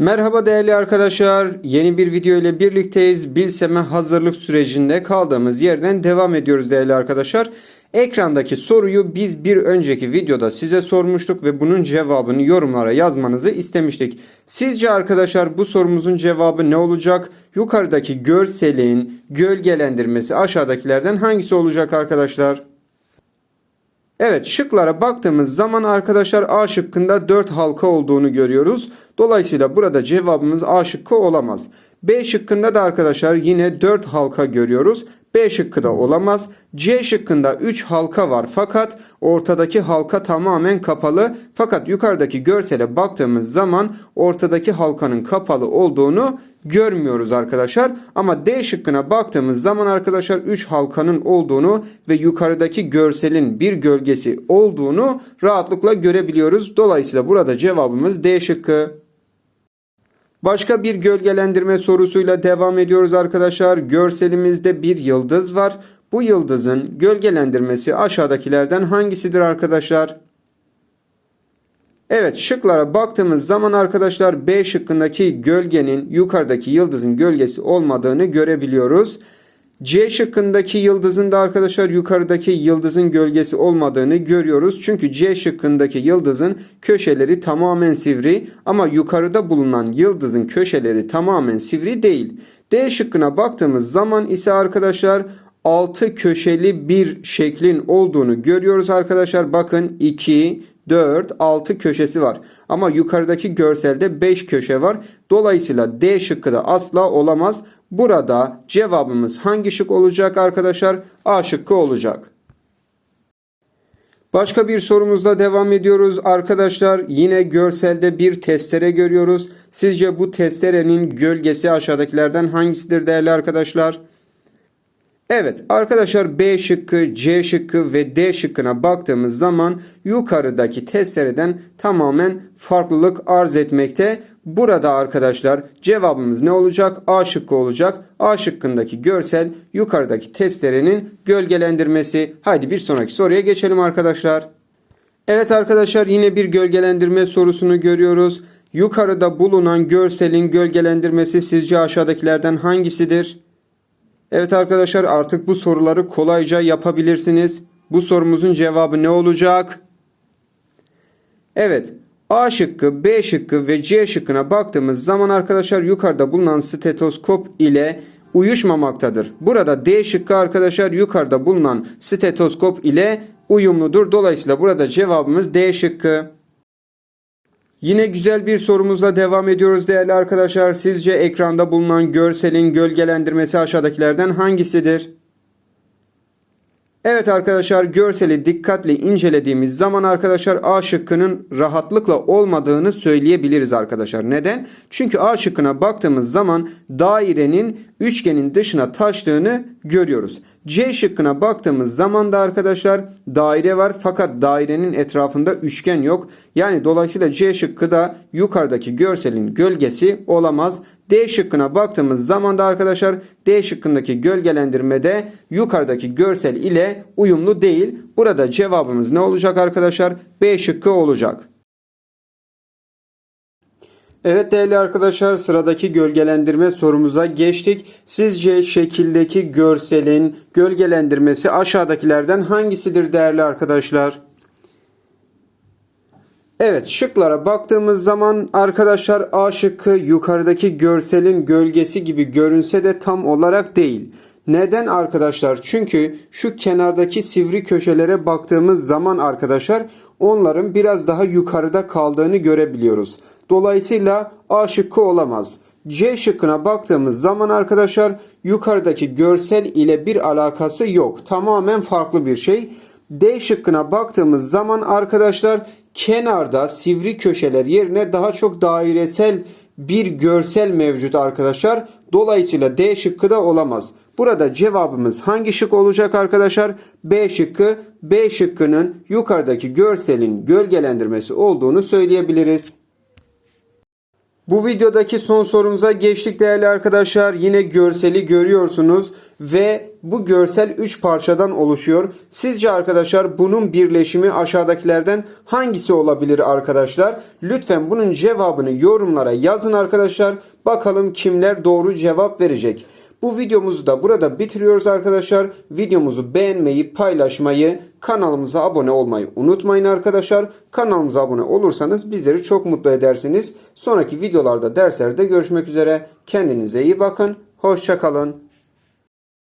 Merhaba değerli arkadaşlar. Yeni bir video ile birlikteyiz. Bilseme hazırlık sürecinde kaldığımız yerden devam ediyoruz değerli arkadaşlar. Ekrandaki soruyu biz bir önceki videoda size sormuştuk ve bunun cevabını yorumlara yazmanızı istemiştik. Sizce arkadaşlar bu sorumuzun cevabı ne olacak? Yukarıdaki görselin gölgelendirmesi aşağıdakilerden hangisi olacak arkadaşlar? Evet şıklara baktığımız zaman arkadaşlar A şıkkında 4 halka olduğunu görüyoruz. Dolayısıyla burada cevabımız A şıkkı olamaz. B şıkkında da arkadaşlar yine 4 halka görüyoruz. B şıkkı da olamaz. C şıkkında 3 halka var fakat ortadaki halka tamamen kapalı. Fakat yukarıdaki görsele baktığımız zaman ortadaki halkanın kapalı olduğunu görmüyoruz arkadaşlar. Ama D şıkkına baktığımız zaman arkadaşlar 3 halkanın olduğunu ve yukarıdaki görselin bir gölgesi olduğunu rahatlıkla görebiliyoruz. Dolayısıyla burada cevabımız D şıkkı. Başka bir gölgelendirme sorusuyla devam ediyoruz arkadaşlar. Görselimizde bir yıldız var. Bu yıldızın gölgelendirmesi aşağıdakilerden hangisidir arkadaşlar? Evet şıklara baktığımız zaman arkadaşlar B şıkkındaki gölgenin yukarıdaki yıldızın gölgesi olmadığını görebiliyoruz. C şıkkındaki yıldızın da arkadaşlar yukarıdaki yıldızın gölgesi olmadığını görüyoruz. Çünkü C şıkkındaki yıldızın köşeleri tamamen sivri ama yukarıda bulunan yıldızın köşeleri tamamen sivri değil. D şıkkına baktığımız zaman ise arkadaşlar 6 köşeli bir şeklin olduğunu görüyoruz arkadaşlar. Bakın 2, 4, 6 köşesi var. Ama yukarıdaki görselde 5 köşe var. Dolayısıyla D şıkkı da asla olamaz. Burada cevabımız hangi şık olacak arkadaşlar? A şıkkı olacak. Başka bir sorumuzla devam ediyoruz. Arkadaşlar yine görselde bir testere görüyoruz. Sizce bu testerenin gölgesi aşağıdakilerden hangisidir değerli arkadaşlar? Evet arkadaşlar B şıkkı, C şıkkı ve D şıkkına baktığımız zaman yukarıdaki testereden tamamen farklılık arz etmekte. Burada arkadaşlar cevabımız ne olacak? A şıkkı olacak. A şıkkındaki görsel yukarıdaki testerenin gölgelendirmesi. Haydi bir sonraki soruya geçelim arkadaşlar. Evet arkadaşlar yine bir gölgelendirme sorusunu görüyoruz. Yukarıda bulunan görselin gölgelendirmesi sizce aşağıdakilerden hangisidir? Evet arkadaşlar artık bu soruları kolayca yapabilirsiniz. Bu sorumuzun cevabı ne olacak? Evet A şıkkı, B şıkkı ve C şıkkına baktığımız zaman arkadaşlar yukarıda bulunan stetoskop ile uyuşmamaktadır. Burada D şıkkı arkadaşlar yukarıda bulunan stetoskop ile uyumludur. Dolayısıyla burada cevabımız D şıkkı. Yine güzel bir sorumuzla devam ediyoruz değerli arkadaşlar. Sizce ekranda bulunan görselin gölgelendirmesi aşağıdakilerden hangisidir? Evet arkadaşlar görseli dikkatli incelediğimiz zaman arkadaşlar A şıkkının rahatlıkla olmadığını söyleyebiliriz arkadaşlar. Neden? Çünkü A şıkkına baktığımız zaman dairenin üçgenin dışına taştığını görüyoruz. C şıkkına baktığımız zaman da arkadaşlar daire var fakat dairenin etrafında üçgen yok. Yani dolayısıyla C şıkkı da yukarıdaki görselin gölgesi olamaz. D şıkkına baktığımız zaman da arkadaşlar D şıkkındaki gölgelendirmede yukarıdaki görsel ile uyumlu değil. Burada cevabımız ne olacak arkadaşlar? B şıkkı olacak. Evet değerli arkadaşlar sıradaki gölgelendirme sorumuza geçtik. Sizce şekildeki görselin gölgelendirmesi aşağıdakilerden hangisidir değerli arkadaşlar? Evet şıklara baktığımız zaman arkadaşlar A şıkkı yukarıdaki görselin gölgesi gibi görünse de tam olarak değil. Neden arkadaşlar? Çünkü şu kenardaki sivri köşelere baktığımız zaman arkadaşlar onların biraz daha yukarıda kaldığını görebiliyoruz. Dolayısıyla A şıkkı olamaz. C şıkkına baktığımız zaman arkadaşlar yukarıdaki görsel ile bir alakası yok. Tamamen farklı bir şey. D şıkkına baktığımız zaman arkadaşlar kenarda sivri köşeler yerine daha çok dairesel bir görsel mevcut arkadaşlar. Dolayısıyla D şıkkı da olamaz. Burada cevabımız hangi şık olacak arkadaşlar? B şıkkı. B şıkkının yukarıdaki görselin gölgelendirmesi olduğunu söyleyebiliriz. Bu videodaki son sorumuza geçtik değerli arkadaşlar. Yine görseli görüyorsunuz ve bu görsel 3 parçadan oluşuyor. Sizce arkadaşlar bunun birleşimi aşağıdakilerden hangisi olabilir arkadaşlar? Lütfen bunun cevabını yorumlara yazın arkadaşlar. Bakalım kimler doğru cevap verecek. Bu videomuzu da burada bitiriyoruz arkadaşlar. Videomuzu beğenmeyi, paylaşmayı, kanalımıza abone olmayı unutmayın arkadaşlar. Kanalımıza abone olursanız bizleri çok mutlu edersiniz. Sonraki videolarda derslerde görüşmek üzere. Kendinize iyi bakın. Hoşçakalın.